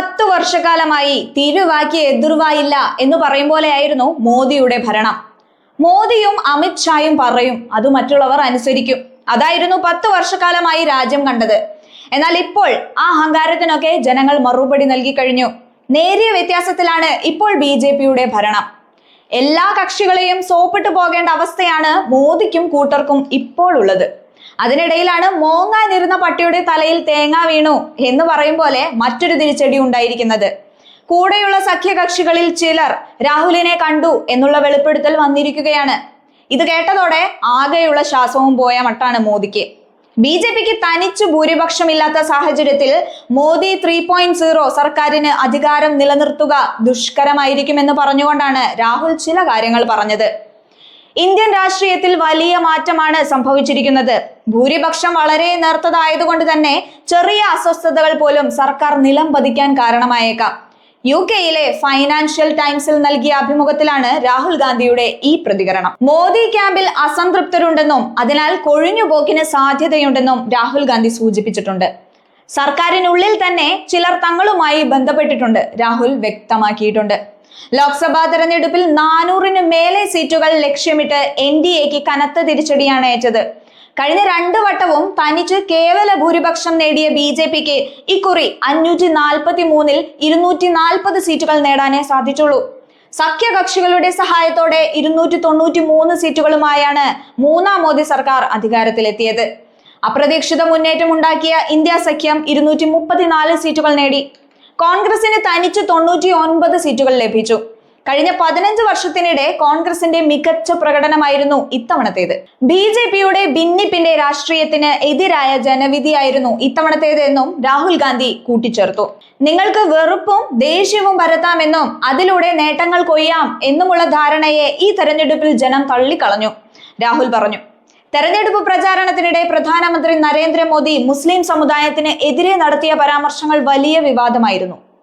പത്തു വർഷക്കാലമായി തിരുവാക്കി എതിർവായില്ല എന്ന് പറയും പോലെയായിരുന്നു മോദിയുടെ ഭരണം. മോദിയും അമിത് ഷായും പറയും അത് മറ്റുള്ളവർ അനുസരിക്കും. അതായിരുന്നു പത്തു വർഷക്കാലമായി രാജ്യം കണ്ടത്. എന്നാൽ ഇപ്പോൾ ആ അഹങ്കാരത്തിനൊക്കെ ജനങ്ങൾ മറുപടി നൽകി കഴിഞ്ഞു. നേരിയ വ്യത്യാസത്തിലാണ് ഇപ്പോൾ ബി ജെ പിയുടെ ഭരണം. എല്ലാ കക്ഷികളെയും സോപ്പിട്ട് പോകേണ്ട അവസ്ഥയാണ് മോദിക്കും കൂട്ടർക്കും ഇപ്പോൾ ഉള്ളത്. അതിനിടയിലാണ് മോങ്ങാനിരുന്ന പട്ടിയുടെ തലയിൽ തേങ്ങ വീണു എന്ന് പറയും പോലെ മറ്റൊരു തിരിച്ചടി ഉണ്ടായിരിക്കുന്നത്. കൂടെയുള്ള സഖ്യകക്ഷികളിൽ ചിലർ രാഹുലിനെ കണ്ടു എന്നുള്ള വെളിപ്പെടുത്തൽ വന്നിരിക്കുകയാണ്. ഇത് കേട്ടതോടെ ആകെയുള്ള ശ്വാസവും പോയ മട്ടാണ് മോദിക്ക്. ബി ജെ പിക്ക് തനിച്ചു ഭൂരിപക്ഷമില്ലാത്ത സാഹചര്യത്തിൽ മോദി ത്രീ പോയിന്റ് സീറോ സർക്കാരിന് അധികാരം നിലനിർത്തുക ദുഷ്കരമായിരിക്കുമെന്ന് പറഞ്ഞുകൊണ്ടാണ് രാഹുൽ ചില കാര്യങ്ങൾ പറഞ്ഞത്. ഇന്ത്യൻ രാഷ്ട്രീയത്തിൽ വലിയ മാറ്റമാണ് സംഭവിച്ചിരിക്കുന്നത്. ഭൂരിപക്ഷം വളരെ നേർത്തതായതുകൊണ്ട് തന്നെ ചെറിയ അസ്വസ്ഥതകൾ പോലും സർക്കാർ നിലം പതിക്കാൻ കാരണമായേക്കാം. യു കെയിലെ ഫൈനാൻഷ്യൽ ടൈംസിൽ നൽകിയ അഭിമുഖത്തിലാണ് രാഹുൽ ഗാന്ധിയുടെ ഈ പ്രതികരണം. മോദി ക്യാമ്പിൽ അസംതൃപ്തരുണ്ടെന്നും അതിനാൽ കൊഴിഞ്ഞുപോക്കിന് സാധ്യതയുണ്ടെന്നും രാഹുൽ ഗാന്ധി സൂചിപ്പിച്ചിട്ടുണ്ട്. സർക്കാരിനുള്ളിൽ തന്നെ ചിലർ തങ്ങളുമായി ബന്ധപ്പെട്ടിട്ടുണ്ട്. രാഹുൽ വ്യക്തമാക്കിയിട്ടുണ്ട്. ലോക്സഭാ തെരഞ്ഞെടുപ്പിൽ നാനൂറിന് മേലെ സീറ്റുകൾ ലക്ഷ്യമിട്ട് എൻ ഡി എക്ക് കനത്ത തിരിച്ചടിയാണ് ഏറ്റത് കഴിഞ്ഞ രണ്ടു വട്ടവും തനിച്ച് കേവല ഭൂരിപക്ഷം നേടിയ ബി ജെ പിക്ക് ഇക്കുറി അഞ്ഞൂറ്റി നാൽപ്പത്തി മൂന്നിൽ ഇരുന്നൂറ്റി നാൽപ്പത് സീറ്റുകൾ നേടാനേ സാധിച്ചുള്ളൂ. സഖ്യകക്ഷികളുടെ സഹായത്തോടെ ഇരുന്നൂറ്റി തൊണ്ണൂറ്റി മൂന്ന് സീറ്റുകളുമായാണ് മൂന്നാം മോദി സർക്കാർ അധികാരത്തിലെത്തിയത്. അപ്രതീക്ഷിത മുന്നേറ്റം ഉണ്ടാക്കിയ ഇന്ത്യ സഖ്യം ഇരുന്നൂറ്റി മുപ്പത്തിനാല് സീറ്റുകൾ നേടി. കോൺഗ്രസിന് തനിച്ച് തൊണ്ണൂറ്റി ഒൻപത് സീറ്റുകൾ ലഭിച്ചു. കഴിഞ്ഞ പതിനഞ്ച് വർഷത്തിനിടെ കോൺഗ്രസിന്റെ മികച്ച പ്രകടനമായിരുന്നു ഇത്തവണത്തേത്. ബി ജെ പിയുടെ ഭിന്നിപ്പിന്റെ രാഷ്ട്രീയത്തിന് എതിരായ ജനവിധിയായിരുന്നു ഇത്തവണത്തേത് എന്നും രാഹുൽ ഗാന്ധി കൂട്ടിച്ചേർത്തു. നിങ്ങൾക്ക് വെറുപ്പും ദേഷ്യവും പരത്താമെന്നും അതിലൂടെ നേട്ടങ്ങൾ കൊയ്യാം എന്നുമുള്ള ധാരണയെ ഈ തെരഞ്ഞെടുപ്പിൽ ജനം തള്ളിക്കളഞ്ഞു രാഹുൽ പറഞ്ഞു. തെരഞ്ഞെടുപ്പ് പ്രചാരണത്തിനിടെ പ്രധാനമന്ത്രി നരേന്ദ്രമോദി മുസ്ലിം സമുദായത്തിന് എതിരെ നടത്തിയ പരാമർശങ്ങൾ വലിയ വിവാദമായിരുന്നു.